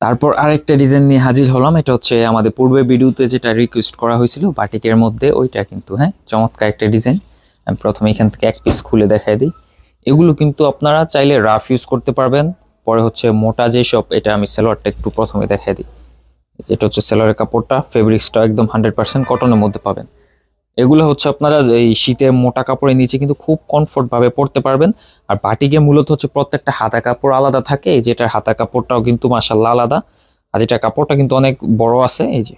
তারপর আরেকটা ডিজাইন নিয়ে হাজির হলাম, এটা হচ্ছে আমাদের পূর্বে ভিডিওতে যেটা রিকোয়েস্ট করা হয়েছিল, বাটিকের মধ্যে, ওইটা কিন্তু হ্যাঁ চমৎকার একটা ডিজাইন আমি প্রথমে এখান থেকে এক পিস খুলে দেখাই দিই। এগুলো কিন্তু আপনারা চাইলে রাফ ইউজ করতে পারবেন। পরে হচ্ছে মোটা যেসব, এটা আমি সেলোয়ারটা একটু প্রথমে দেখাই দিই। এটা হচ্ছে সেলোয়ারের কাপড়টা ফেব্রিক্সটা একদম হান্ড্রেড পার্সেন্ট কটনের মধ্যে পাবেন। এগুলো হচ্ছে আপনারা এই শীতে মোটা কাপড়ের নিচে কিন্তু খুব কমফোর্ট ভাবে পরতে পারবেন। আর বাটিকে মূলত হচ্ছে প্রত্যেকটা হাতা কাপড় আলাদা থাকে, এই যেটার হাতা কাপড়টাও কিন্তু মাসাল্লাহ আলাদা। আর এটা কাপড়টা কিন্তু অনেক বড় আছে, এই যে।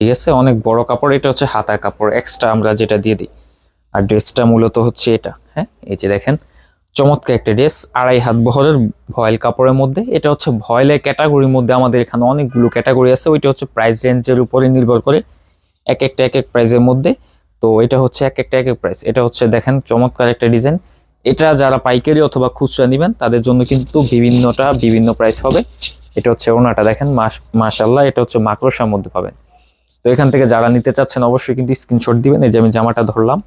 ঠিক আছে, অনেক বড় কাপড়, এটা হচ্ছে হাতা কাপড়। এক্সট্রা আমরা যেটা দিয়ে দিই। আর ড্রেসটা মূলত হচ্ছে এটা হ্যাঁ? এই যে দেখেন, চমৎকার একটা ড্রেস, আড়াই হাত বহরের ভয়েল কাপড়ের মধ্যে। এটা হচ্ছে ভয়েলের ক্যাটাগরির মধ্যে আমাদের এখানে অনেকগুলো ক্যাটাগরি আছে, ওইটা হচ্ছে প্রাইস রেঞ্জের উপরে নির্ভর করে এক একটা, এক এক প্রাইজের মধ্যে। তো এটা হচ্ছে এক একটা, এক এক প্রাইস এটা হচ্ছে দেখেন চমৎকার একটা ডিজাইন এটা যারা পাইকারি অথবা খুচরা নেবেন, তাদের জন্য কিন্তু বিভিন্নটা বিভিন্ন প্রাইস হবে। এটা হচ্ছে ওনাটা দেখেন মাস এটা হচ্ছে মাকড়সার মধ্যে পাবেন। তো এখান থেকে যারা নিতে চাচ্ছেন, অবশ্যই কিন্তু স্ক্রিনশট দিবেন। এই যে আমি জামাটা ধরলাম,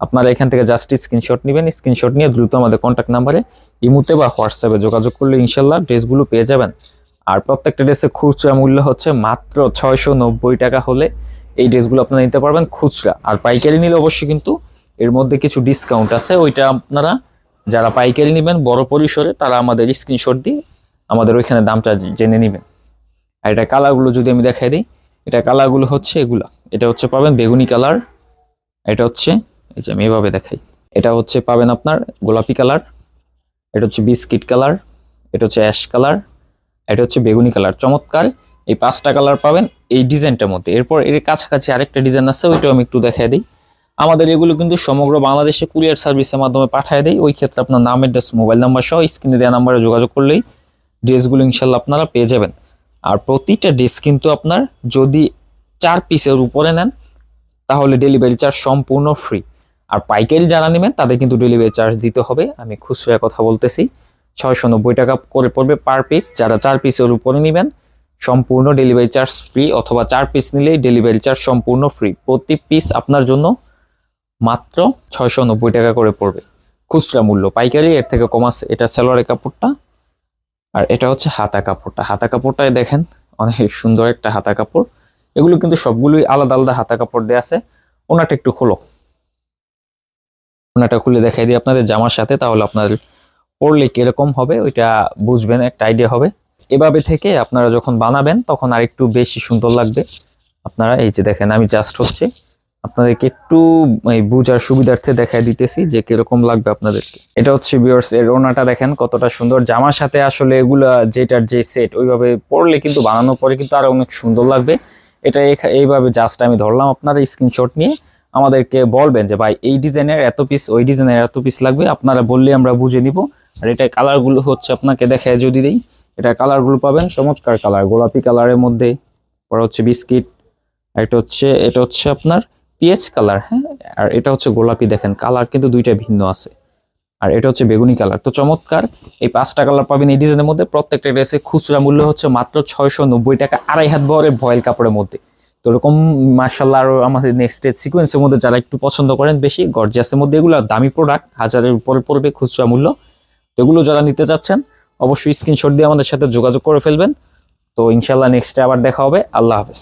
আপনারা এখান থেকে জাস্ট স্ক্রিনশট নেবেন। স্ক্রিনশট নিয়ে দ্রুত আমাদের কন্ট্যাক্ট নাম্বারে ইমুতে বা হোয়াটসঅ্যাপে যোগাযোগ করলে ইনশাল্লাহ ড্রেসগুলো পেয়ে যাবেন। আর প্রত্যেকটা ড্রেসের খুচরা মূল্য হচ্ছে মাত্র ছয়শো নব্বই টাকা হলে এই ড্রেসগুলো আপনারা নিতে পারবেন খুচরা। আর পাইকারি নিলে অবশ্যই কিন্তু এর মধ্যে কিছু ডিসকাউন্ট আছে, ওইটা আপনারা যারা পাইকারি নেবেন বড় পরিসরে তারা আমাদের স্ক্রিনশট দিয়ে আমাদের ওইখানে দামটা জেনে নেবেন। আর এটা কালারগুলো যদি আমি দেখাই দিই, এটা কালারগুলো হচ্ছে এগুলা। এটা হচ্ছে পাবেন বেগুনি কালার, এটা হচ্ছে, এই যে আমি এভাবে দেখাই, এটা হচ্ছে পাবেন আপনার গোলাপি কালার, এটা হচ্ছে বিস্কিট কালার, এটা হচ্ছে অ্যাশ কালার এটা হচ্ছে বেগুনি কালার, চমৎকার। এই পাঁচটা কালার পাবেন এই ডিজাইনটার মধ্যে। এরপর এর কাছাকাছি আরেকটা ডিজাইন আছে, ওইটাও আমি একটু দেখাই দিই। আমাদের এগুলো কিন্তু সমগ্র বাংলাদেশে কুরিয়ার সার্ভিসের মাধ্যমে পাঠিয়ে দেয়। ওই ক্ষেত্রে আপনার নাম অ্যাড্রেস মোবাইল নাম্বার সহ স্ক্রিনে দেওয়া নাম্বারে যোগাযোগ করলেই ড্রেসগুলো ইনশাল্লাহ আপনারা পেয়ে যাবেন। আর প্রতিটা ড্রেস কিন্তু আপনার যদি চার পিসের উপরে নেন, তাহলে ডেলিভারি চার্জ সম্পূর্ণ ফ্রি আর পাইকারি যারা নেবেন, তাদের কিন্তু ডেলিভারি চার্জ দিতে হবে। আমি খুচরা কথা বলতেছি। ছয়শো নব্বই টাকা করে পড়বে পার পিস যারা চার পিসের উপরে নেবেন, সম্পূর্ণ ডেলিভারি চার্জ ফ্রি অথবা চার পিস নিলেই ডেলিভারি চার্জ সম্পূর্ণ ফ্রি প্রতি পিস আপনার জন্য মাত্র ছয়শো নব্বই টাকা করে পড়বে। খুচরা মূল্য, পাইকারি, এর থেকে কম আছে। এটা সালোয়ারের কাপড়টা আর এটা হচ্ছে হাতা কাপড়টা। হাতা কাপড়টাই দেখেন, অনেক সুন্দর একটা হাতা কাপড়। এগুলো কিন্তু সবগুলোই আলাদা আলাদা হাতা কাপড় দেওয়া আছে। ওনাটা একটু খোলো। ওনাটা খুলে দেখাই দিই আপনাদের জামার সাথে, তাহলে আপনাদের পরলে কীরকম হবে, ওইটা বুঝবেন, একটা আইডিয়া হবে। এভাবে থেকে আপনারা যখন বানাবেন, তখন আরেকটু বেশি সুন্দর লাগবে। আপনারা এই যে দেখেন, আমি জাস্ট হচ্ছে আপনাদেরকে একটু বুঝার সুবিধার্থে দেখাই দিতেছি যে কীরকম লাগবে আপনাদেরকে। এটা হচ্ছে বিয়ার্স এর ওনাটা দেখেন কতটা সুন্দর। জামার সাথে আসলে এগুলা যেটার যে সেট ওইভাবে পরলে কিন্তু বানানোর পরে কিন্তু আরও অনেক সুন্দর লাগবে। এটা এইভাবে জাস্ট আমি ধরলাম আপনারা স্ক্রিনশট নিয়ে। আমাদেরকে বলবেন যে, ভাই, এই ডিজাইনের এত পিস ওই ডিজাইনের এত পিস লাগবে। আপনারা বললে আমরা বুঝে নিব। আর এটা কালারগুলো হচ্ছে আপনাকে দেখায় যদি দিই, এটা কালারগুলো পাবেন, চমৎকার কালার, গোলাপি কালারের মধ্যে, পরে হচ্ছে বিস্কিট এটা হচ্ছে এটা হচ্ছে আপনার পিএচ কালার হ্যাঁ? আর এটা হচ্ছে গোলাপি, দেখেন, কালার কিন্তু দুইটা ভিন্ন আছে। আর এটা হচ্ছে বেগুনি কালার, তো চমৎকার, এই পাঁচটা কালার পাবেন এই ডিজাইনের মধ্যে, প্রত্যেকটা ড্রেসে খুচরা মূল্য হচ্ছে মাত্র ছয়শো নব্বই টাকা, আড়াই হাত বহরের ভয়েল কাপড়ের মধ্যে। তো এরকম মার্শাল্লাহ আরও আমাদের নেক্সট সিকোয়েন্সের মধ্যে যারা একটু পছন্দ করেন, বেশি গর্জিয়াসের মধ্যে এগুলো দামি প্রোডাক্ট হাজারের উপরে পড়বে খুচরা মূল্য। এগুলো যারা নিতে চাচ্ছেন, অবশ্যই স্ক্রিনশট দিয়ে আমাদের সাথে যোগাযোগ করে ফেলবেন। তো ইনশাল্লাহ নেক্সটে আবার দেখা হবে। আল্লাহ হাফেজ।